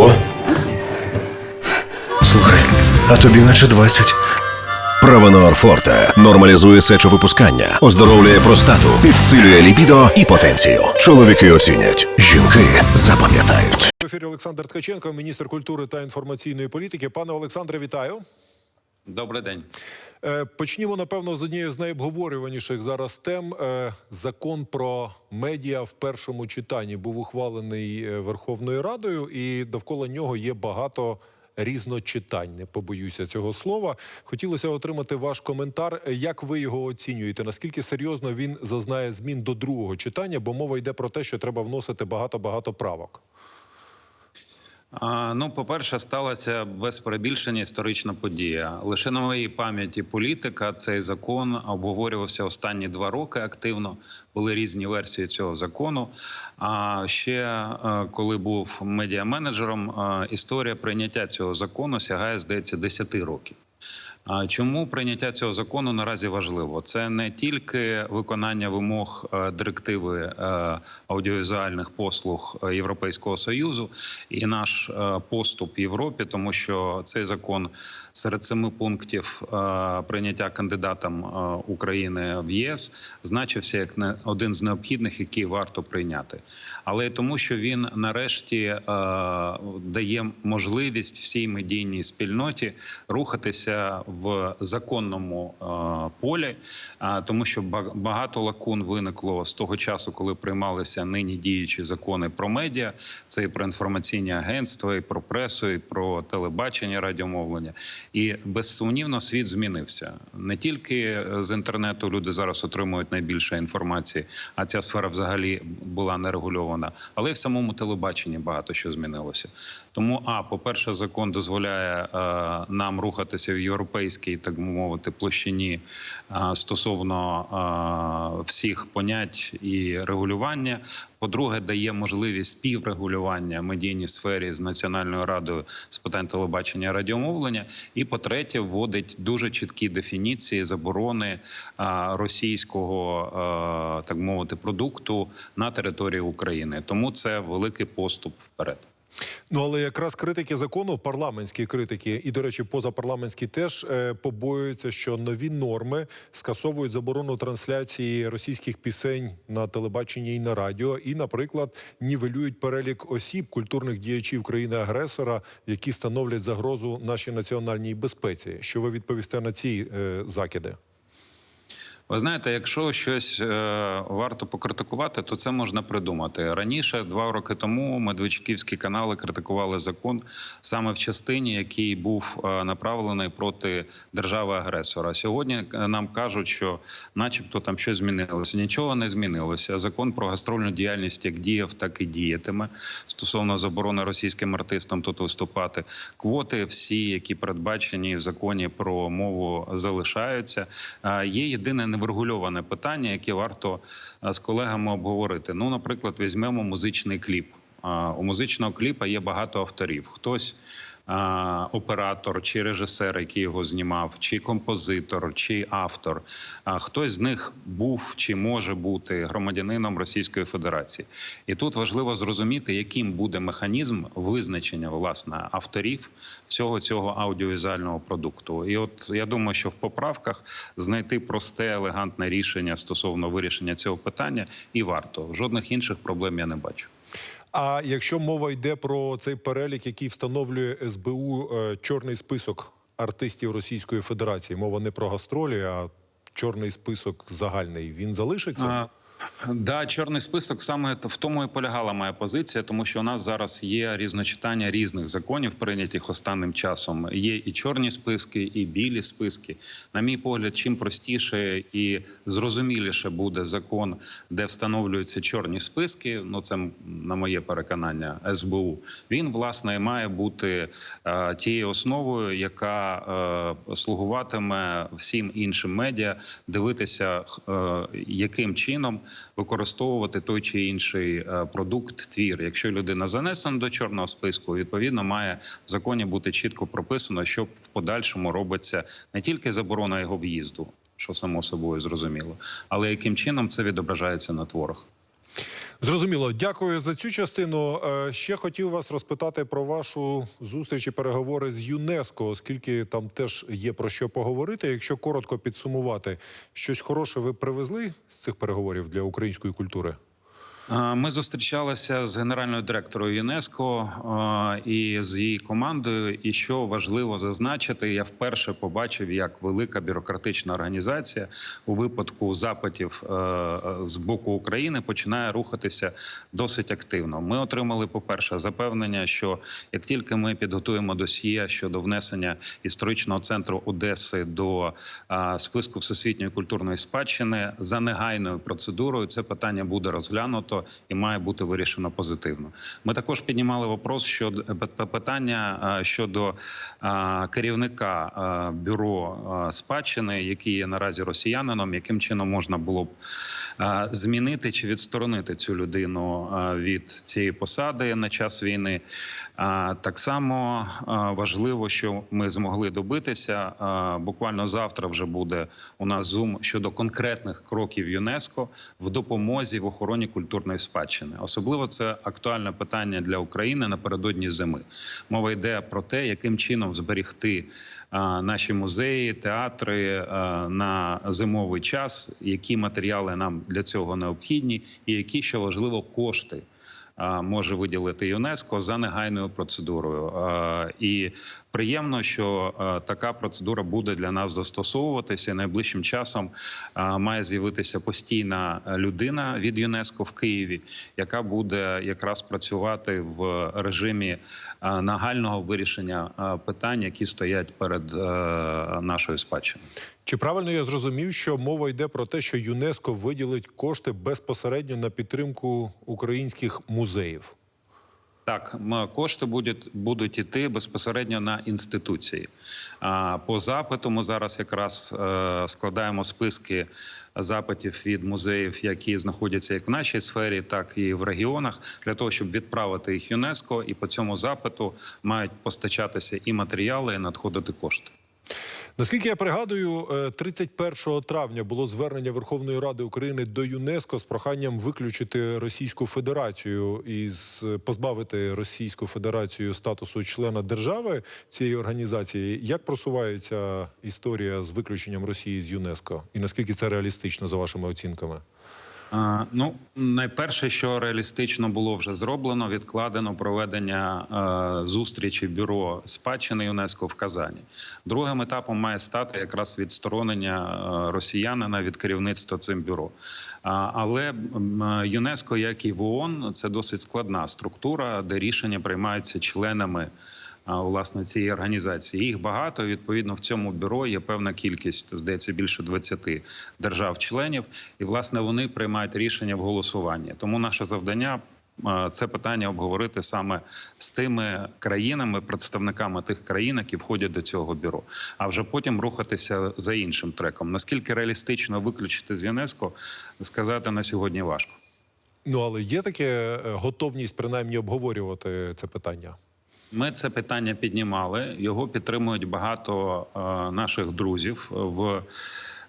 Ого. Слухай, а тобі наче 20. Правонор Форте нормалізує сечовипускання, оздоровлює простату, підсилює ліпідо і потенцію. Чоловіки оцінять, жінки запам'ятають. В ефірі Олександр Ткаченко, міністр культури та інформаційної політики. Пане Олександре, вітаю. Добрий день. Е, Почнімо, напевно, з однієї з найобговорюваніших зараз тем. Е, Закон про медіа в першому читанні був ухвалений е, Верховною Радою, і довкола нього є багато різночитань. Не побоюся цього слова. Хотілося отримати ваш коментар. Як ви його оцінюєте? Наскільки серйозно він зазнає змін до другого читання? Бо мова йде про те, що треба вносити багато багато правок. Ну, по-перше, сталася без перебільшення історична подія. Лише на моїй пам'яті політика цей закон обговорювався останні два роки активно. Були різні версії цього закону. А ще е, коли був медіаменеджером, е, історія прийняття цього закону сягає, здається, 10 років. Чому прийняття цього закону наразі важливо? Це не тільки виконання вимог е, директиви е, аудіовізуальних послуг е, Європейського союзу і наш поступ в Європі, тому що цей закон серед семи пунктів прийняття кандидатам е, України в ЄС значився як не один з необхідних, який варто прийняти, але й тому, що він нарешті дає можливість всій медійній спільноті рухатися в законному е, полі, а, тому що ба- багато лакун виникло з того часу, коли приймалися нині діючі закони про медіа. Це і про інформаційні агентства, і про пресу, і про телебачення, радіомовлення. І безсумнівно світ змінився не тільки е, з інтернету. Люди зараз отримують найбільше інформації, а ця сфера взагалі була не регульована, але й в самому телебаченні багато що змінилося. Тому, а по-перше, закон дозволяє е, нам рухатися в європейській, так би мовити, площині е, стосовно е, всіх понять і регулювання. По-друге, дає можливість співрегулювання медійній сфері з Національною радою з питань телебачення радіомовлення. І по-третє, вводить дуже чіткі дефініції заборони а, російського, так мовити, продукту на території України. Тому це великий поступ вперед. Ну але якраз критики закону, парламентські критики, і до речі, позапарламентські теж е, побоюються, що нові норми скасовують заборону трансляції російських пісень на телебаченні і на радіо, і, наприклад, нівелюють перелік осіб культурних діячів країни-агресора, які становлять загрозу нашій національній безпеці. Що ви відповісте на ці е, закиди? Ви знаєте, якщо щось е, варто покритикувати, то це можна придумати. Раніше, два роки тому, медведчуківські канали критикували закон саме в частині, який був е, направлений проти держави-агресора. Сьогодні е, нам кажуть, що, начебто, там щось змінилося. Нічого не змінилося. Закон про гастрольну діяльність як діяв, так і діятиме стосовно заборони російським артистам тут виступати. Квоти, всі, які передбачені в законі про мову, залишаються. Є єдине неврегульоване питання, яке варто е, з колегами обговорити. Ну, наприклад, візьмемо музичний кліп. У музичного кліпа є багато авторів. Хтось оператор чи режисер, який його знімав, чи композитор, чи автор. А хтось з них був чи може бути громадянином Російської Федерації. І тут важливо зрозуміти, яким буде механізм визначення власне авторів всього цього аудіовізуального продукту. І от я думаю, що в поправках знайти просте елегантне рішення стосовно вирішення цього питання і варто жодних інших проблем я не бачу. А якщо мова йде про цей перелік, який встановлює СБУ е, чорний список артистів Російської Федерації, мова не про гастролі, а чорний список загальний, він залишиться? А, Да, чорний список саме в тому і полягала моя позиція, тому що у нас зараз є різночитання різних законів, прийнятих останнім часом. Є і чорні списки, і білі списки. На мій погляд, чим простіше і зрозуміліше буде закон, де встановлюються чорні списки. Ну це на моє переконання СБУ. Він власне має бути е, тією основою, яка е, слугуватиме всім іншим медіа, дивитися, е, яким чином використовувати той чи інший е, продукт, твір. Якщо людина занесена до чорного списку, відповідно має в законі бути чітко прописано, що в подальшому робиться не тільки заборона його в'їзду, що само собою зрозуміло, але яким чином це відображається на творах. Зрозуміло, дякую за цю частину. Е, Ще хотів вас розпитати про вашу зустріч і переговори з ЮНЕСКО, оскільки там теж є про що поговорити. Якщо коротко підсумувати, щось хороше ви привезли з цих переговорів для української культури? Е, Ми зустрічалися з генеральною директорою ЮНЕСКО е, і з її командою. І що важливо зазначити, я вперше побачив, як велика бюрократична організація у випадку запитів е, з боку України починає рухатися досить активно. Ми отримали, по-перше, запевнення, що як тільки ми підготуємо досьє щодо внесення історичного центру Одеси до списку всесвітньої культурної спадщини за негайною процедурою, це питання буде розглянуто і має бути вирішено позитивно. Ми також піднімали вопрос щодо п- питання е, щодо е, керівника е, бюро е, спадщини, який є наразі росіянином, яким чином можна було б е, змінити чи відсторонити цю людину від цієї посади на час війни. Так само важливо, що ми змогли добитися. Буквально завтра вже буде у нас зум щодо конкретних кроків ЮНЕСКО в допомозі в охороні культурної спадщини. Особливо це актуальне питання для України напередодні зими. Мова йде про те, яким чином зберігти наші музеї, театри е, на зимовий час, які матеріали нам для цього необхідні, і які що важливо кошти може виділити ЮНЕСКО за негайною процедурою. І приємно, що така процедура буде для нас застосовуватися. Найближчим часом а, має з'явитися постійна людина від ЮНЕСКО в Києві, яка буде якраз працювати в режимі нагального вирішення питань, які стоять перед е, нашою спадщиною. Чи правильно я зрозумів, що мова йде про те, що ЮНЕСКО виділить кошти безпосередньо на підтримку українських музеїв? Так, кошти будуть будуть іти безпосередньо на інституції. По запиту ми зараз якраз е, складаємо списки запитів від музеїв, які знаходяться як в нашій сфері, так і в регіонах, для того, щоб відправити їх ЮНЕСКО, і по цьому запиту мають постачатися і матеріали, і надходити кошти. Наскільки я пригадую, е, 31 травня було звернення Верховної Ради України до ЮНЕСКО з проханням виключити Російську Федерацію і позбавити Російську Федерацію статусу члена держави цієї організації. Як просувається історія з виключенням Росії з ЮНЕСКО? І наскільки це реалістично за вашими оцінками? Ну, найперше, що реалістично було вже зроблено, відкладено проведення е, зустрічі бюро спадщини ЮНЕСКО в Казані. Другим етапом має стати якраз відсторонення е, росіянина від керівництва цим бюро. Але м, ЮНЕСКО, як і в ООН, це досить складна структура, де рішення приймаються членами власне цієї організації. Їх багато. Відповідно, в цьому бюро є певна кількість, здається, більше 20 держав-членів, і власне вони приймають рішення в голосуванні. Тому наше завдання. Це питання обговорити саме з тими країнами, представниками тих країн, які входять до цього бюро, а вже потім рухатися за іншим треком. Наскільки реалістично виключити з ЮНЕСКО, сказати на сьогодні важко. Ну але є таке е, готовність принаймні обговорювати це питання. Ми це питання піднімали. Його підтримують багато е, наших друзів в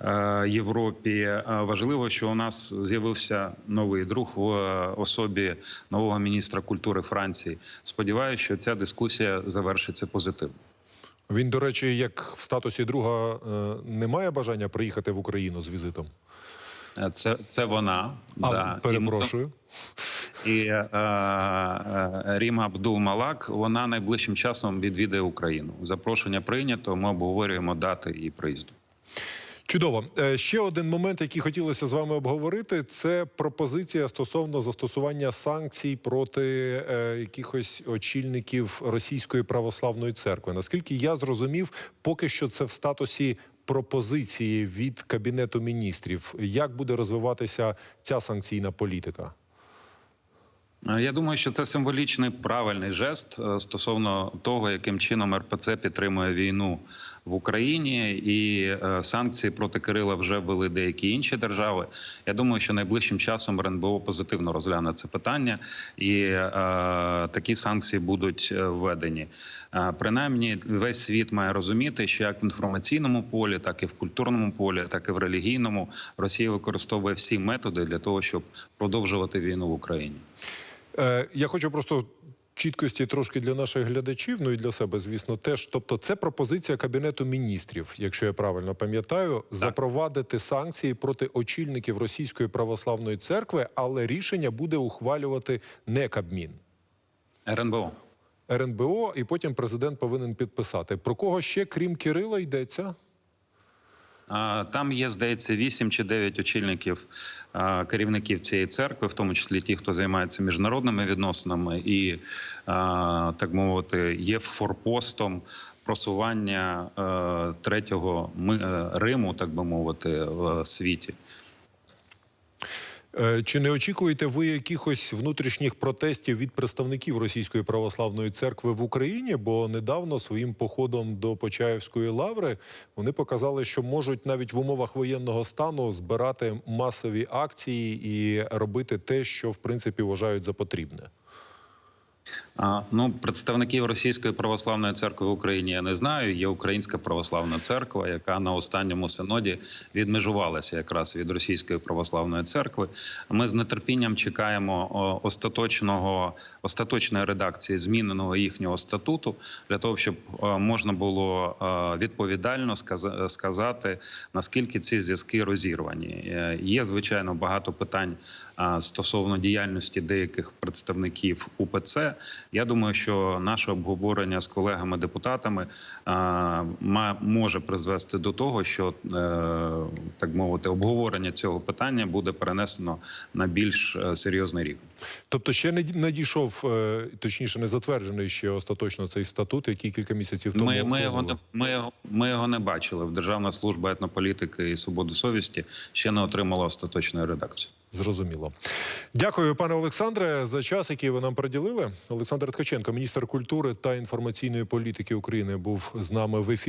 е, Європі. Е, Важливо, що у нас з'явився новий друг в особі нового міністра культури Франції. Сподіваюся, що ця дискусія завершиться позитивно. Він, до речі, як в статусі друга е, не має бажання приїхати в Україну з візитом. Е, Це, це вона. А, да. Перепрошую. І е, е, Ріма Абдул Малак вона найближчим часом відвідає Україну. Запрошення прийнято. Ми обговорюємо дати її приїзду. Чудово. Е, Ще один момент, який хотілося з вами обговорити, це пропозиція стосовно застосування санкцій проти е, якихось очільників Російської православної церкви. Наскільки я зрозумів, поки що це в статусі пропозиції від кабінету міністрів. Як буде розвиватися ця санкційна політика? Е, Я думаю, що це символічний правильний жест е, стосовно того, яким чином РПЦ підтримує війну в Україні, і е, санкції проти Кирила вже ввели деякі інші держави. Я думаю, що найближчим часом РНБО позитивно розгляне це питання, і е, такі санкції будуть введені. Е, принаймні, весь світ має розуміти, що як в інформаційному полі, так і в культурному полі, так і в релігійному Росія використовує всі методи для того, щоб продовжувати війну в Україні. Е, я хочу просто чіткості трошки для наших глядачів, ну і для себе, звісно, теж. Тобто, це пропозиція Кабінету міністрів, якщо я правильно пам'ятаю, запровадити санкції проти очільників Російської православної церкви, але рішення буде ухвалювати не Кабмін. РНБО. РНБО, і потім президент повинен підписати. Про кого ще, крім Кирила, йдеться? Там є, здається, 8 чи 9 очільників керівників цієї церкви, в тому числі ті, хто займається міжнародними відносинами, і так мовити, є форпостом просування е, третього е, Риму, так би мовити, в світі. Е, Чи не очікуєте ви якихось внутрішніх протестів від представників Російської православної церкви в Україні? Бо недавно своїм походом до Почаївської лаври вони показали, що можуть навіть в умовах воєнного стану збирати масові акції і робити те, що в принципі вважають за потрібне. Ну, представників Російської православної церкви в Україні я не знаю. Є Українська православна церква, яка на останньому синоді відмежувалася якраз від Російської православної церкви. Ми з нетерпінням чекаємо остаточного остаточної редакції зміненого їхнього статуту для того, щоб можна було відповідально сказати, наскільки ці зв'язки розірвані. Е, Є звичайно багато питань стосовно діяльності деяких представників УПЦ. Я думаю, що наше обговорення з колегами-депутатами ма- може призвести до того, що е, так мовити, обговорення цього питання буде перенесено на більш е, серйозний рік. Тобто, ще не ді- не дійшов, е, точніше, не затверджений ще остаточно цей статут, який кілька місяців тому Ми, ми, його не, ми, ми його не бачили. В Державна служба етнополітики і свободи совісті ще не отримала остаточної редакції. Зрозуміло. Дякую, пане Олександре, за час, який ви нам приділили. Олександр Ткаченко, міністр культури та інформаційної політики України, був з нами в ефірі.